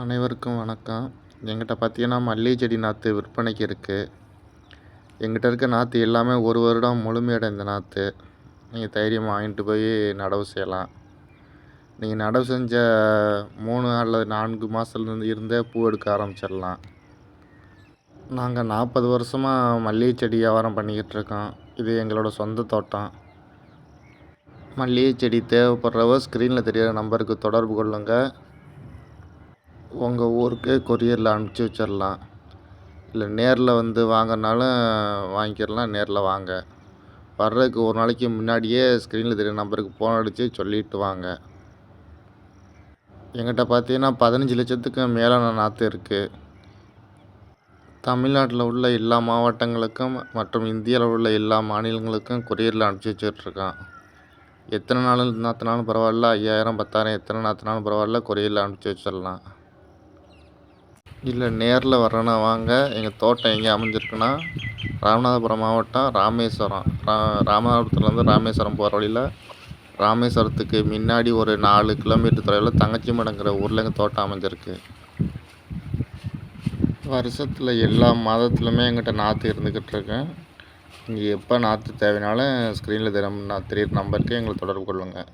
அனைவருக்கும் வணக்கம். எங்கிட்ட பார்த்தீங்கன்னா மல்லிகை செடி நாற்று விற்பனைக்கு இருக்குது எங்கிட்ட இருக்க நாற்று எல்லாமே ஒரு வருடம் முழுமையடைந்த நாற்று நீங்கள் தைரியமாக வாங்கிட்டு போய் நடவு செய்யலாம். நீங்கள் நடவு செஞ்ச மூணு அல்லது நான்கு மாதத்துலேருந்து இருந்தே பூ எடுக்க ஆரம்பிச்சிடலாம். நாங்கள் நாற்பது வருஷமாக மல்லிகை செடி வியாபாரம் பண்ணிக்கிட்டு இருக்கோம். இது எங்களோட சொந்த தோட்டம். மல்லிகை செடி தேவைப்படுறவ ஸ்க்ரீனில் தெரியிற நம்பருக்கு தொடர்பு கொள்ளுங்கள் உங்கள் ஊருக்கு கொரியரில் அனுப்பிச்சி வச்சிடலாம் இல்லை நேரில் வந்து வாங்கினாலும் வாங்கிக்கிடலாம் நேரில் வாங்க. வர்றதுக்கு ஒரு நாளைக்கு முன்னாடியே ஸ்க்ரீனில் தெரியுற நம்பருக்கு ஃபோன் அடித்து சொல்லிட்டு வாங்க. எங்கிட்ட பார்த்தீங்கன்னா பதினஞ்சு லட்சத்துக்கு மேலான நாற்று இருக்குது தமிழ்நாட்டில் உள்ள எல்லா மாவட்டங்களுக்கும் மற்றும் இந்தியாவில் உள்ள எல்லா மாநிலங்களுக்கும் கொரியரில் அனுப்பிச்சி வச்சிட்ருக்கோம் எத்தனை நாள் நாற்றுனாலும் பரவாயில்ல ஐயாயிரம் பத்தாயிரம் எத்தனை நாற்றுனாலும் பரவாயில்ல கொரியரில் அனுப்பிச்சி வச்சிடலாம் இல்லை நேரில் வர்றேன்னா வாங்க. எங்கள் தோட்டம் எங்கே அமைஞ்சிருக்குன்னா ராமநாதபுரம் மாவட்டம் ராமேஸ்வரம். ரா ராமநாதபுரத்துலேருந்து ராமேஸ்வரம் போகிற வழியில் ராமேஸ்வரத்துக்கு முன்னாடி ஒரு நாலு கிலோமீட்டர் தொலைவில் தங்கச்சி மடங்கிற ஊரில் எங்கள் தோட்டம் அமைஞ்சிருக்கு. வருஷத்தில் எல்லா மாதத்துலையுமே எங்கிட்ட நாற்று இருந்துக்கிட்டு இருக்கேன் நீங்கள் எப்போ நாற்று தேவைனாலும் ஸ்க்ரீனில் தினம் நான் தெரியுற நம்பருக்கு எங்களை தொடர்பு கொள்ளுங்கள்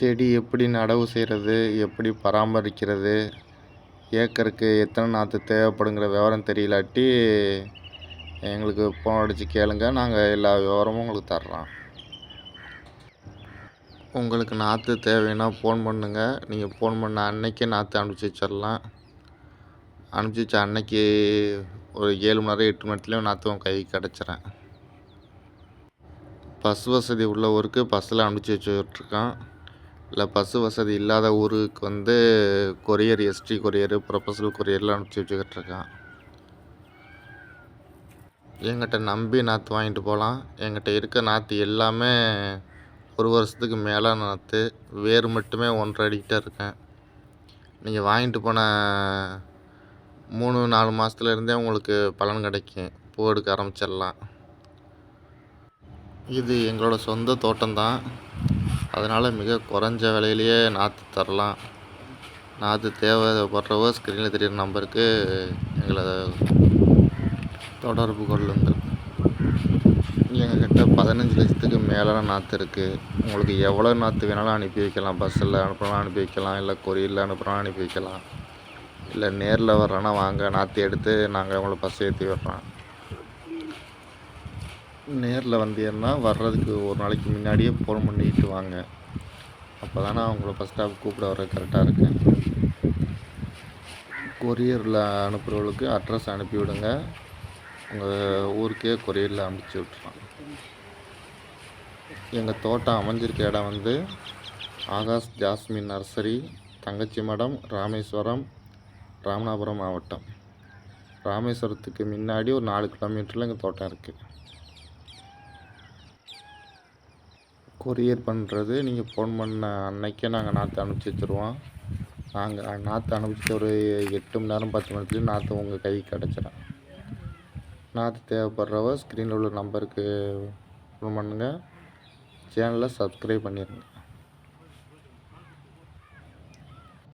செடி எப்படி நடவு செய்கிறது எப்படி பராமரிக்கிறது ஏக்கருக்கு எத்தனை நாற்று தேவைப்படுங்கிற விவரம் தெரியலாட்டி எங்களுக்கு ஃபோன் அடித்து கேளுங்க. நாங்கள் எல்லா விவரமும் உங்களுக்கு தர்றோம். உங்களுக்கு நாற்று தேவைன்னா ஃபோன் பண்ணுங்கள் நீங்கள் ஃபோன் பண்ண அன்னைக்கே நாற்று அனுப்பிச்சி வச்சிடலாம் அனுப்பிச்சி வச்ச அன்னைக்கு ஒரு ஏழு மணி நேரம் எட்டு மணி நேரத்துலேயும் நாற்று உங்கள் கைக்கு கிடச்சிறேன் பஸ் வசதி உள்ள ஊருக்கு பஸ்ஸில் அனுப்பிச்சி வச்சுட்ருக்கோம் இல்லை பஸ்ஸு வசதி இல்லாத ஊருக்கு வந்து கொரியர் எஸ்டி கொரியரு ப்ரொஃபஷனல் கொரியர்லாம் அனுப்பிச்சி வச்சுக்கிட்டு இருக்கேன். எங்கிட்ட நம்பி நாற்று வாங்கிட்டு போகலாம். எங்கிட்ட இருக்க நாற்று எல்லாமே ஒரு வருஷத்துக்கு மேலே நாற்று வேர் மட்டுமே ஒன்றரை அடிக்கிட்ட இருக்கேன். நீங்கள் வாங்கிட்டு போன மூணு நாலு மாதத்துலேருந்தே உங்களுக்கு பலன் கிடைக்கும். பூ எடுக்க ஆரம்பிச்சிடலாம். இது எங்களோட சொந்த தோட்டம்தான். அதனால் மிக குறைஞ்ச விலையிலேயே நாற்று தரலாம். நாற்று தேவைப்படுறவோ ஸ்க்ரீனில் தெரியிற நம்பருக்கு எங்களை தொடர்பு கொள்ளுங்கள். எங்கக்கிட்ட பதினஞ்சு லட்சத்துக்கு மேலான நாற்று இருக்குது உங்களுக்கு எவ்வளோ நாற்று வேணாலும் அனுப்பி வைக்கலாம். பஸ்ஸில் அனுப்பினா அனுப்பி வைக்கலாம். இல்லை கொரியரில் அனுப்புனா அனுப்பி வைக்கலாம். இல்லை நேரில் வர்றேன்னா வாங்க. நாற்று எடுத்து நாங்கள் உங்களை பஸ் ஏற்றி விட்றோம். நேரில் வந்தீங்கன்னா வர்றதுக்கு ஒரு நாளைக்கு முன்னாடியே ஃபோன் பண்ணிட்டு வாங்க. அப்போ தானே அவங்கள பஸ் ஸ்டாப் கூப்பிட வர கரெக்டாக இருக்கு. கொரியரில் அனுப்புகிறவங்களுக்கு அட்ரஸ் அனுப்பி விடுங்க. உங்கள் ஊருக்கே கொரியரில் அனுப்பிச்சி விட்றோம் எங்கள் தோட்டம் அமைஞ்சிருக்க இடம் வந்து ஆகாஷ் ஜாஸ்மின் நர்சரி தங்கச்சி மடம் ராமேஸ்வரம் ராமநாதபுரம் மாவட்டம். ராமேஸ்வரத்துக்கு முன்னாடி ஒரு நாலு கிலோமீட்டரில் எங்கள் தோட்டம் இருக்குது கொரியர் பண்ணுறது நீங்கள் ஃபோன் பண்ண அன்னைக்கே நாங்கள் நாற்று அனுப்பிச்சி வச்சுருவோம். நாங்கள் நாற்று அனுப்பிச்சிட்டு ஒரு எட்டு மணி நேரம் பத்து மணி நேரத்துலேயும் நாற்று உங்கள் கைக்கு கிடச்சிடும் நாற்று தேவைப்படுறவ ஸ்க்ரீனில் உள்ள நம்பருக்கு ஃபோன் பண்ணுங்கள் சேனலை சப்ஸ்கிரைப் பண்ணிடுங்க